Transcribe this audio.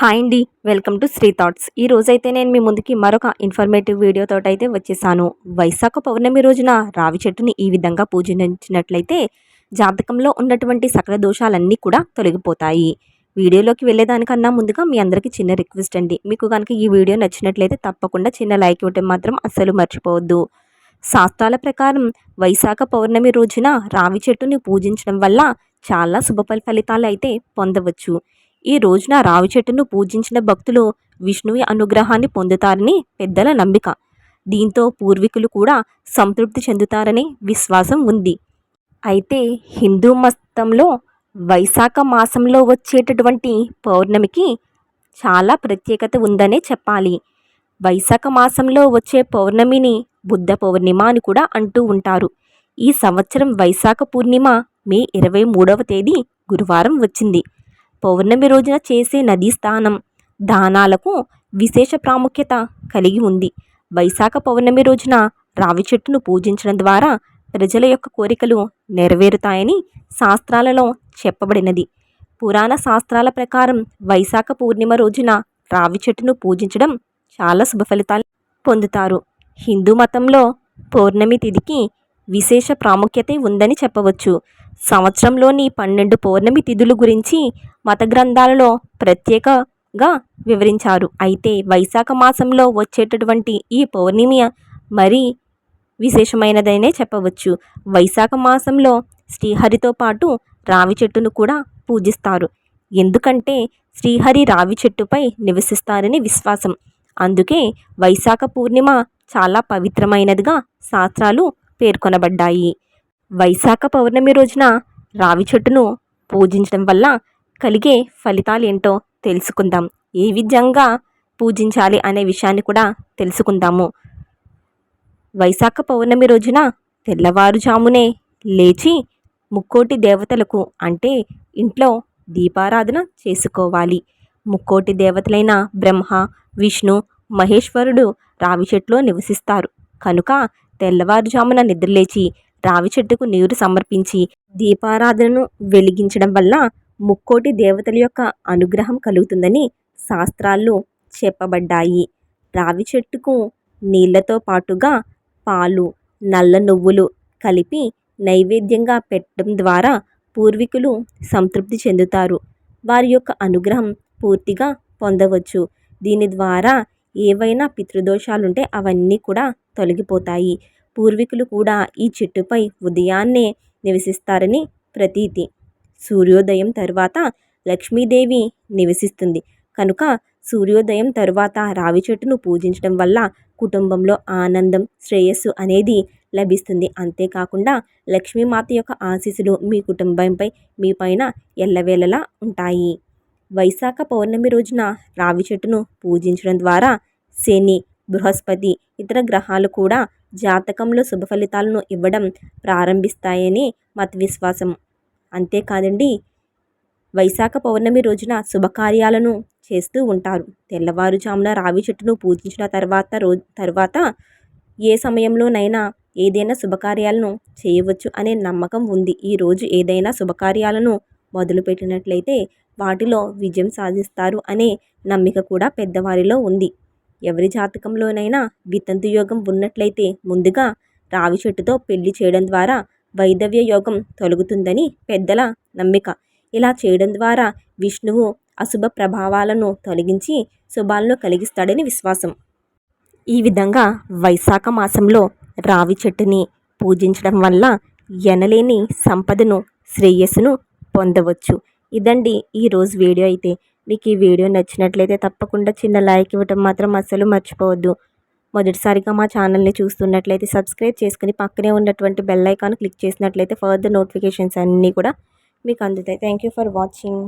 Hi అండి welcome to Shri thoughts. ఈ రోజైతే నేను మీ ముందుకి మరొక ఇన్ఫర్మేటివ్ వీడియోతో అయితే వచ్చేసాను. వైశాఖ పౌర్ణమి రోజున రావి చెట్టుని ఈ విధంగా పూజించినట్లయితే జాతకంలో ఉన్నటువంటి సకల దోషాలన్నీ కూడా తొలగిపోతాయి. వీడియోలోకి వెళ్ళేదానికన్నా ముందుగా మీ అందరికీ చిన్న రిక్వెస్ట్ అండి. మీకు కనుక ఈ వీడియో నచ్చినట్లయితే తప్పకుండా చిన్న లైక్ ఇవ్వటం మాత్రం అస్సలు మర్చిపోవద్దు. శాస్త్రాల ప్రకారం వైశాఖ పౌర్ణమి రోజున రావి చెట్టుని పూజించడం వల్ల చాలా శుభ ఫలితాలు అయితే పొందవచ్చు. ఈ రోజున రావి చెట్టును పూజించిన భక్తులు విష్ణువి అనుగ్రహాన్ని పొందుతారని పెద్దల నమ్మిక. దీంతో పూర్వీకులు కూడా సంతృప్తి చెందుతారని విశ్వాసం ఉంది. అయితే హిందూ మతంలో వైశాఖ మాసంలో వచ్చేటటువంటి పౌర్ణమికి చాలా ప్రత్యేకత ఉందనే చెప్పాలి. వైశాఖ మాసంలో వచ్చే పౌర్ణమిని బుద్ధ పౌర్ణిమ అని కూడా అంటూ ఉంటారు. ఈ సంవత్సరం వైశాఖ పూర్ణిమ మే ఇరవై మూడవ తేదీ గురువారం వచ్చింది. పౌర్ణమి రోజున చేసే నదీ స్నానం దానాలకు విశేష ప్రాముఖ్యత కలిగి ఉంది. వైశాఖ పౌర్ణమి రోజున రావి చెట్టును పూజించడం ద్వారా ప్రజల యొక్క కోరికలు నెరవేరుతాయని శాస్త్రాలలో చెప్పబడినది. పురాణ శాస్త్రాల ప్రకారం వైశాఖ పూర్ణిమ రోజున రావి చెట్టును పూజించడం చాలా శుభ ఫలితాలు పొందుతారు. హిందూ మతంలో పౌర్ణమి తిథికి విశేష ప్రాముఖ్యత ఉందని చెప్పవచ్చు. సంవత్సరంలోని పన్నెండు పౌర్ణమి తిథుల గురించి మత గ్రంథాలలో ప్రత్యేకంగా వివరించారు. అయితే వైశాఖ మాసంలో వచ్చేటటువంటి ఈ పౌర్ణమి మరీ విశేషమైనదనే చెప్పవచ్చు. వైశాఖ మాసంలో శ్రీహరితో పాటు రావి చెట్టును కూడా పూజిస్తారు. ఎందుకంటే శ్రీహరి రావి చెట్టుపై నివసిస్తారని విశ్వాసం. అందుకే వైశాఖ పూర్ణిమ చాలా పవిత్రమైనదిగా శాస్త్రాలు పేర్కొనబడ్డాయి. వైశాఖ పౌర్ణమి రోజున రావి చెట్టును పూజించడం వల్ల కలిగే ఫలితాలు ఏంటో తెలుసుకుందాం. ఏ విధంగా పూజించాలి అనే విషయాన్ని కూడా తెలుసుకుందాము. వైశాఖ పౌర్ణమి రోజున తెల్లవారుజామునే లేచి ముక్కోటి దేవతలకు అంటే ఇంట్లో దీపారాధన చేసుకోవాలి. ముక్కోటి దేవతలైన బ్రహ్మ విష్ణు మహేశ్వరుడు రావి చెట్లో నివసిస్తారు. కనుక తెల్లవారుజామున నిద్రలేచి రావి చెట్టుకు నీరు సమర్పించి దీపారాధనను వెలిగించడం వల్ల ముక్కోటి దేవతల యొక్క అనుగ్రహం కలుగుతుందని శాస్త్రాల్లో చెప్పబడ్డాయి. రావి చెట్టుకు నీళ్ళతో పాటుగా పాలు నల్ల నువ్వులు కలిపి నైవేద్యంగా పెట్టడం ద్వారా పూర్వీకులు సంతృప్తి చెందుతారు. వారి యొక్క అనుగ్రహం పూర్తిగా పొందవచ్చు. దీని ద్వారా ఏవైనా పితృదోషాలుంటే అవన్నీ కూడా తొలగిపోతాయి. పూర్వీకులు కూడా ఈ చెట్టుపై ఉదయాన్నే నివసిస్తారని ప్రతీతి. సూర్యోదయం తర్వాత లక్ష్మీదేవి నివసిస్తుంది. కనుక సూర్యోదయం తర్వాత రావి చెట్టును పూజించడం వల్ల కుటుంబంలో ఆనందం శ్రేయస్సు అనేది లభిస్తుంది. అంతేకాకుండా లక్ష్మీమాత యొక్క ఆశీస్సులు మీ కుటుంబంపై మీ పైన ఎల్లవేళలా ఉంటాయి. వైశాఖ పౌర్ణమి రోజున రావి చెట్టును పూజించడం ద్వారా శని బృహస్పతి ఇతర గ్రహాలు కూడా జాతకంలో శుభ ఫలితాలను ఇవ్వడం ప్రారంభిస్తాయని మత విశ్వాసం అంతేకాదండి వైశాఖ పౌర్ణమి రోజున శుభకార్యాలను చేస్తూ ఉంటారు. తెల్లవారుజామున రావి చెట్టును పూజించిన తర్వాత రో తర్వాత ఏ సమయంలోనైనా ఏదైనా శుభకార్యాలను చేయవచ్చు అనే నమ్మకం ఉంది. ఈరోజు ఏదైనా శుభకార్యాలను మొదలుపెట్టినట్లయితే వాటిలో విజయం సాధిస్తారు అనే నమ్మిక కూడా పెద్దవారిలో ఉంది. ఎవరి జాతకంలోనైనా వితంతు యోగం ఉన్నట్లయితే ముందుగా రావి చెట్టుతో పెళ్ళి చేయడం ద్వారా వైదవ్య యోగం తొలగుతుందని పెద్దల నమ్మిక. ఇలా చేయడం ద్వారా విష్ణువు అశుభ ప్రభావాలను తొలగించి శుభాలను కలిగిస్తాడని విశ్వాసం. ఈ విధంగా వైశాఖ మాసంలో రావి చెట్టుని పూజించడం వల్ల ఎనలేని సంపదను శ్రేయస్సును పొందవచ్చు. ఇదండి ఈరోజు వీడియో అయితే. మీకు ఈ వీడియో నచ్చినట్లయితే తప్పకుండా చిన్న లైక్ ఇవ్వటం మాత్రం అస్సలు మర్చిపోవద్దు. మొదటిసారిగా మా ఛానల్ని చూస్తున్నట్లయితే సబ్స్క్రైబ్ చేసుకుని పక్కనే ఉన్నటువంటి బెల్ ఐకాన్ క్లిక్ చేసినట్లయితే ఫర్దర్ నోటిఫికేషన్స్ అన్నీ కూడా మీకు అందుతాయి. Thank you for watching.